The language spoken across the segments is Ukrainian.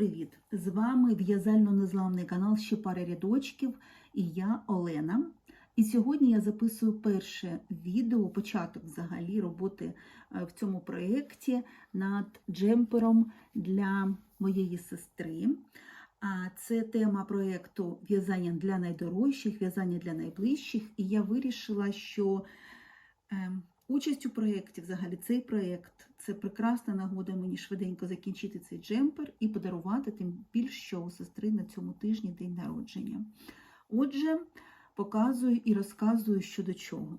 привіт! З вами в'язально-незламний канал Ще пари рядочків і я Олена. І сьогодні я записую перше відео, початок взагалі роботи е, в цьому проєкті над джемпером для моєї сестри. А Це тема проєкту В'язання для найдорожчих, в'язання для найближчих. І я вирішила, що е, участь у проєкті, взагалі цей проєкт, це прекрасна нагода мені швиденько закінчити цей джемпер і подарувати тим більше, що у сестри на цьому тижні день народження. Отже, показую і розказую щодо чого.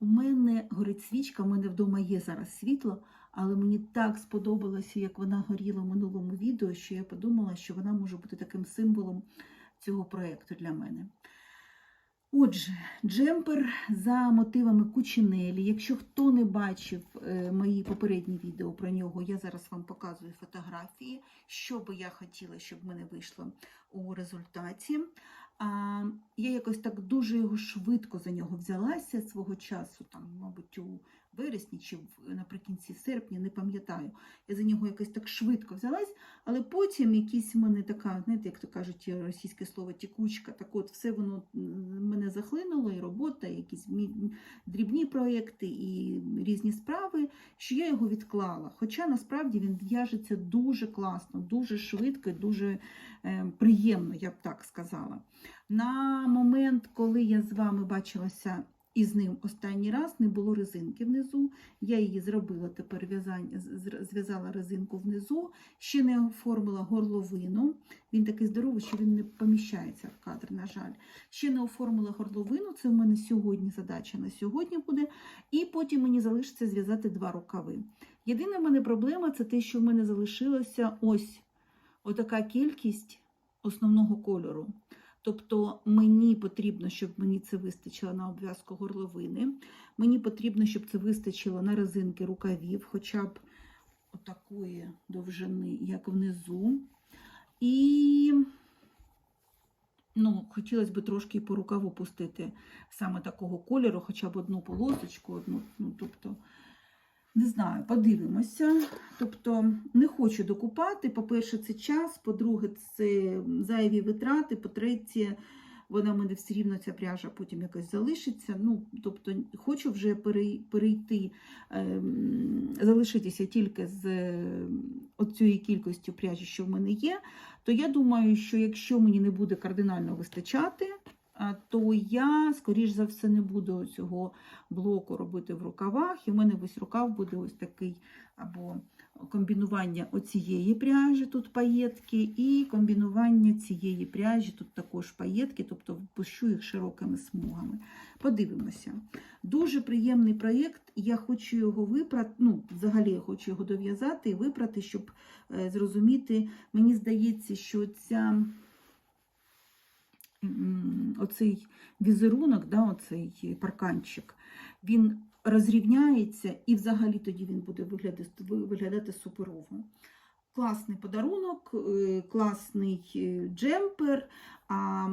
У мене горить свічка, у мене вдома є зараз світло, але мені так сподобалося, як вона горіла в минулому відео, що я подумала, що вона може бути таким символом цього проєкту для мене. Отже, джемпер за мотивами Кучинелі. Якщо хто не бачив е, мої попередні відео про нього, я зараз вам показую фотографії, що би я хотіла, щоб в мене вийшло у результаті. Я якось так дуже його швидко за нього взялася свого часу, там, мабуть, у вересні чи наприкінці серпня, не пам'ятаю. Я за нього якось так швидко взялась, але потім якісь в мене така, знаєте, як то кажуть, російське слово тікучка, так от все воно мене захлинуло, і робота, і якісь дрібні проєкти, і різні справи, що я його відклала. Хоча насправді він в'яжеться дуже класно, дуже швидко, і дуже е, приємно, я б так сказала. На момент, коли я з вами бачилася із ним останній раз, не було резинки внизу. Я її зробила тепер зв'язала резинку внизу, ще не оформила горловину. Він такий здоровий, що він не поміщається в кадр, на жаль. Ще не оформила горловину, це в мене сьогодні задача на сьогодні буде. І потім мені залишиться зв'язати два рукави. Єдина в мене проблема це те, що в мене залишилося ось отака кількість основного кольору. Тобто мені потрібно, щоб мені це вистачило на обв'язку горловини. Мені потрібно, щоб це вистачило на резинки рукавів, хоча б отакої довжини, як внизу. І ну, хотілося б трошки по рукаву пустити саме такого кольору, хоча б одну полосочку, одну, ну, тобто, не знаю, подивимося. Тобто не хочу докупати. По-перше, це час, по-друге, це зайві витрати, по-третє, вона в мене все рівно ця пряжа потім якось залишиться. Ну, тобто, хочу вже перейти, ем, залишитися тільки з е, цією кількістю пряжі, що в мене є. То я думаю, що якщо мені не буде кардинально вистачати, то я, скоріш за все, не буду цього блоку робити в рукавах. І в мене весь рукав буде ось такий або комбінування оцієї пряжі, тут паєтки, і комбінування цієї пряжі, тут також паєтки, тобто пущу їх широкими смугами. Подивимося. Дуже приємний проєкт, я хочу його випрати, ну, взагалі я хочу його дов'язати і випрати, щоб е, зрозуміти, мені здається, що ця оцей візерунок, да, оцей парканчик, він розрівняється і взагалі тоді він буде виглядати, виглядати суперово. Класний подарунок, е, класний е, джемпер. А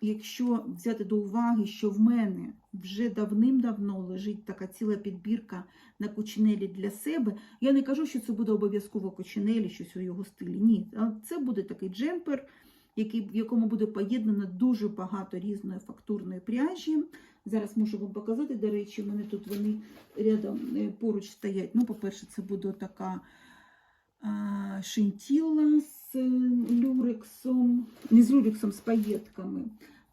якщо взяти до уваги, що в мене вже давним-давно лежить така ціла підбірка на кучинелі для себе, я не кажу, що це буде обов'язково кучинелі, щось у його стилі. Ні, це буде такий джемпер, який, в якому буде поєднано дуже багато різної фактурної пряжі. Зараз можу вам показати, до речі, мене тут вони рядом е, поруч стоять. Ну, по-перше, це буде така а, шинтілла з е, люрексом, не з люрексом, з паєтками.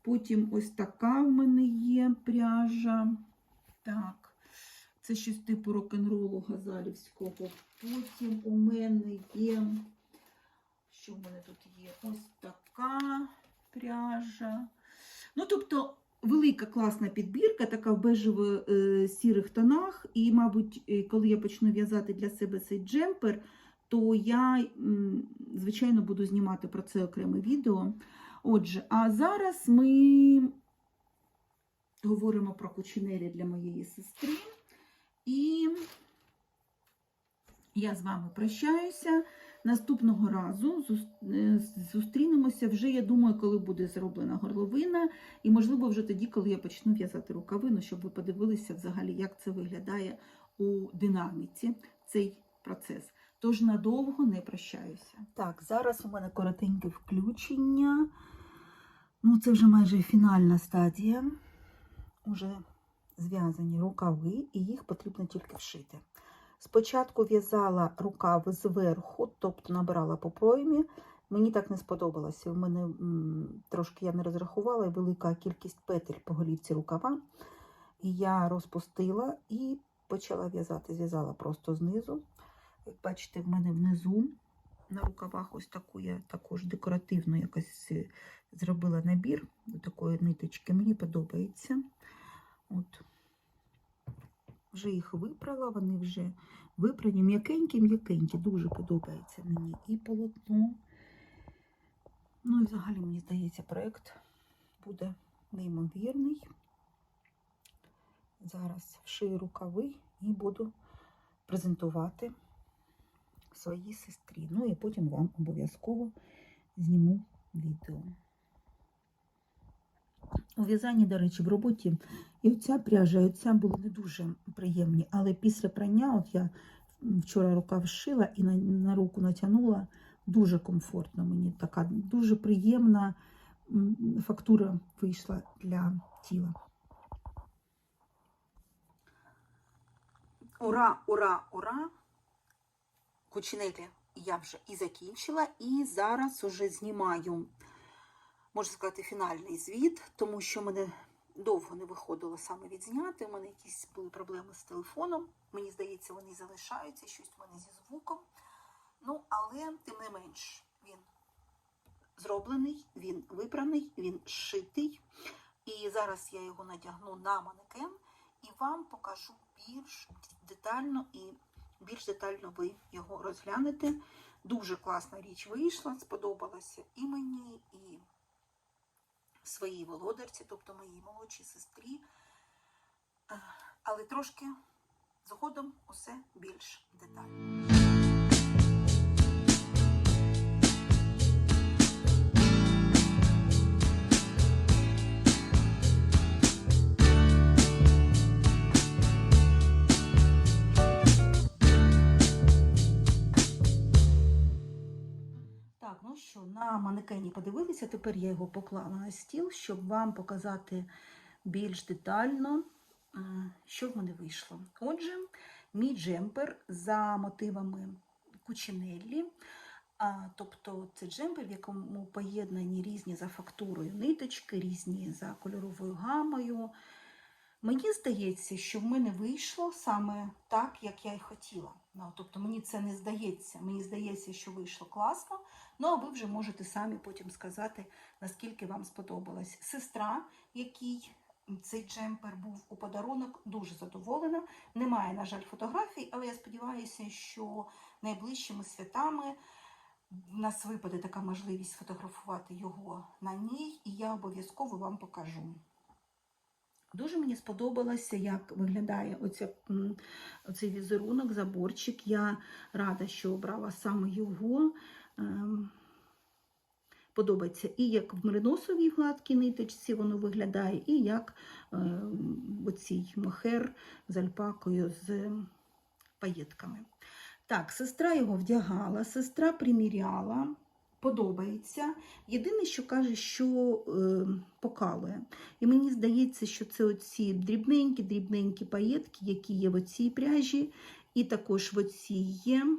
Потім ось така в мене є пряжа. Так, це щось типу рок-н-ролу газалівського. Потім у мене є, що в мене тут є? Ось така пряжа. Ну, тобто, велика класна підбірка, така в бежево-сірих тонах. І, мабуть, е, коли я почну в'язати для себе цей джемпер, то я, звичайно, буду знімати про це окреме відео. Отже, а зараз ми говоримо про кучинелі для моєї сестри. І я з вами прощаюся. Наступного разу е, зустрінемося вже, я думаю, коли буде зроблена горловина, і, можливо, вже тоді, коли я почну в'язати рукавину, щоб ви подивилися взагалі, як це виглядає у динаміці цей процес. Тож надовго не прощаюся. Так, зараз у мене коротеньке включення. Ну, це вже майже фінальна стадія. Уже зв'язані рукави, і їх потрібно тільки вшити. Спочатку в'язала рукав зверху, тобто набирала по проймі. Мені так не сподобалося. У мене трошки я не розрахувала і велика кількість петель по голівці рукава. І я розпустила і почала в'язати. Зв'язала просто знизу. Як бачите, в мене внизу на рукавах ось таку я також декоративно якось е, зробила набір до такої ниточки. Мені подобається. От. Вже їх випрала, вони вже випрані. М'якенькі, м'якенькі, дуже подобається мені і полотно. Ну і взагалі, мені здається, проєкт буде неймовірний. Зараз вшию рукави і буду презентувати своїй сестрі. Ну і потім вам обов'язково зніму відео. У в'язанні, до речі, в роботі і оця пряжа, і оця були не дуже приємні. Але після прання, от я вчора рукав шила і на, на руку натягнула, дуже комфортно мені. Така дуже приємна фактура вийшла для тіла. Ура, ура, ура! Кучинелі я вже і закінчила, і зараз уже знімаю, можна сказати, фінальний звіт, тому що мене довго не виходило саме відзняти. У мене якісь були проблеми з телефоном. Мені здається, вони залишаються, щось у мене зі звуком. Ну, але тим не менш, він зроблений, він випраний, він шитий. І зараз я його надягну на манекен і вам покажу більш детально і більш детально ви його розглянете. Дуже класна річ вийшла, сподобалася і мені, і своїй володарці, тобто моїй молодшій сестрі. Е, Але трошки згодом усе більш детально. Що, на манекені подивилися, тепер я його поклала на стіл, щоб вам показати більш детально, е, що в мене вийшло. Отже, мій джемпер за мотивами Кучинеллі. Тобто це джемпер, в якому поєднані різні за фактурою ниточки, різні за кольоровою гамою. Мені здається, що в мене вийшло саме так, як я й хотіла. Ну, тобто мені це не здається. Мені здається, що вийшло класно. Ну, а ви вже можете самі потім сказати, наскільки вам сподобалось. Сестра, який цей джемпер був у подарунок, дуже задоволена. Немає, на жаль, фотографій, але я сподіваюся, що найближчими святами в нас випаде така можливість сфотографувати його на ній, і я обов'язково вам покажу. Дуже мені сподобалося, як виглядає оця, оцей візерунок, заборчик. Я рада, що обрала саме його. Ем, Подобається і як в мериносовій гладкій ниточці воно виглядає, і як ем, оцій мохер з альпакою з паєтками. Так, сестра його вдягала, сестра приміряла, подобається. Єдине, що каже, що е, покалує. І мені здається, що це оці дрібненькі-дрібненькі паєтки, які є в оцій пряжі, і також в оцій є.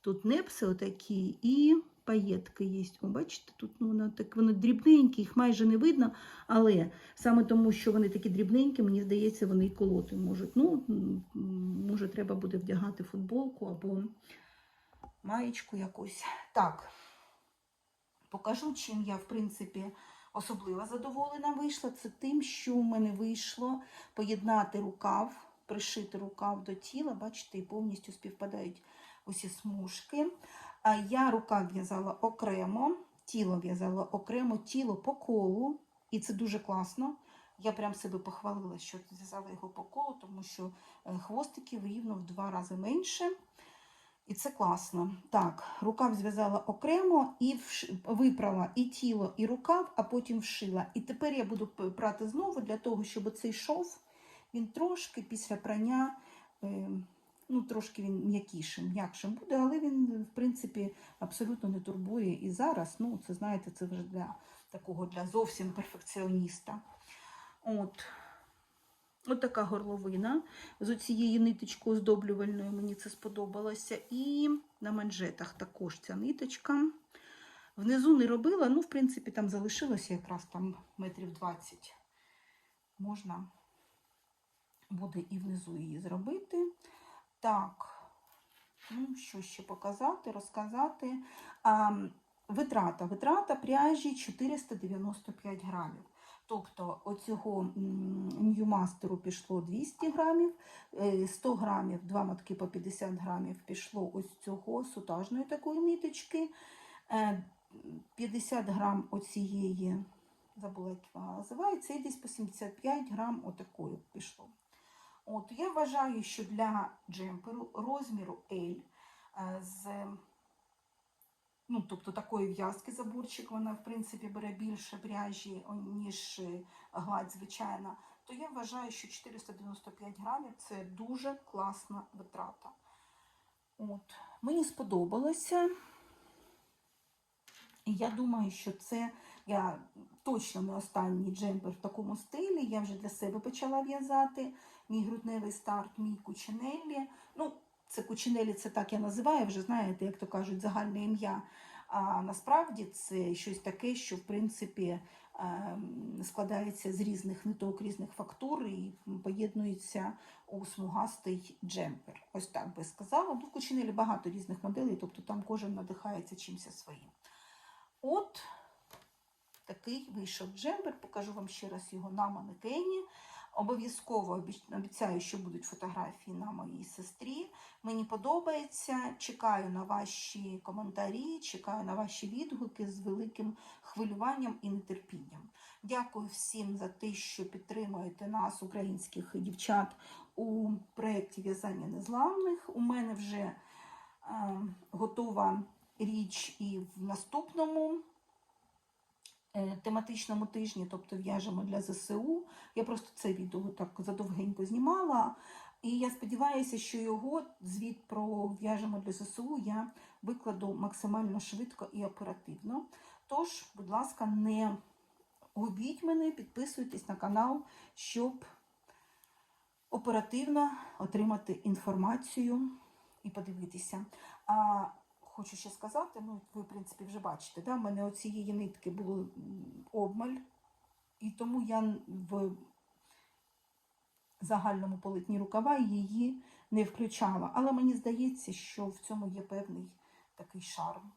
Тут непси отакі і паєтки є. О, бачите, тут ну, воно так, вони дрібненькі, їх майже не видно, але саме тому, що вони такі дрібненькі, мені здається, вони і колоти можуть. Ну, може, треба буде вдягати футболку або маєчку якусь. Так, покажу, чим я, в принципі, особливо задоволена вийшла. Це тим, що в мене вийшло поєднати рукав, пришити рукав до тіла. Бачите, повністю співпадають усі смужки. Я рукав в'язала окремо, тіло в'язала окремо, тіло по колу, і це дуже класно. Я прям себе похвалила, що зв'язала його по колу, тому що е, хвостиків рівно в два рази менше. І це класно. Так, рукав зв'язала окремо і вш... випрала і тіло, і рукав, а потім вшила. І тепер я буду прати знову для того, щоб цей шов він трошки після прання е, Ну, трошки він м'якішим, м'якшим буде, але він, в принципі, абсолютно не турбує. І зараз, ну, це знаєте, це вже для такого для зовсім перфекціоніста. От. Така горловина з оцією ниточкою оздоблювальною, мені це сподобалося. І на манжетах також ця ниточка. Внизу не робила, ну, в принципі, там залишилося якраз там метрів 20. Можна буде і внизу її зробити. Так, ну, що ще показати, розказати. А, витрата. Витрата пряжі 495 грамів. Тобто оцього ньюмастеру пішло 200 грамів, е, 100 грамів, два мотки по 50 грамів пішло ось цього сутажної такої ниточки, е, 50 грам оцієї, забула, як вона називається, і десь по 75 грам отакої пішло. От, я вважаю, що для джемперу розміру L е, з ну, тобто такої в'язки заборчик, вона, в принципі, бере більше пряжі, ніж е, гладь звичайна, то я вважаю, що 495 грамів це дуже класна витрата. От. Мені сподобалося. І я думаю, що це я точно не останній джемпер в такому стилі. Я вже для себе почала в'язати. Мій грудневий старт, мій кучинеллі. Ну, це кучинелі, це так я називаю, вже знаєте, як то кажуть, загальне ім'я. А насправді це щось таке, що в принципі ем, складається з різних ниток, різних фактур і поєднується у смугастий джемпер. Ось так би сказала. Ну, в кучинелі багато різних моделей, тобто там кожен надихається чимось своїм. От такий вийшов джемпер. Покажу вам ще раз його на манекені. Обов'язково обіцяю, що будуть фотографії на моїй сестрі. Мені подобається. Чекаю на ваші коментарі, чекаю на ваші відгуки з великим хвилюванням і нетерпінням. Дякую всім за те, що підтримуєте нас, українських дівчат, у проєкті В'язання незламних. У мене вже е, готова річ і в наступному тематичному тижні, тобто в'яжемо для ЗСУ. Я просто це відео так задовгенько знімала. І я сподіваюся, що його звіт про в'яжемо для ЗСУ я викладу максимально швидко і оперативно. Тож, будь ласка, не губіть мене, підписуйтесь на канал, щоб оперативно отримати інформацію і подивитися. А хочу ще сказати, ну ви, в принципі, вже бачите, да, в мене оцієї нитки було обмаль, і тому я в загальному полотні рукава її не включала. Але мені здається, що в цьому є певний такий шарм.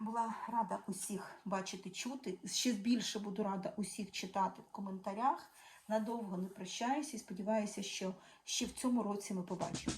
Була рада усіх бачити, чути. Ще більше буду рада усіх читати в коментарях. Надовго не прощаюся і сподіваюся, що ще в цьому році ми побачимо.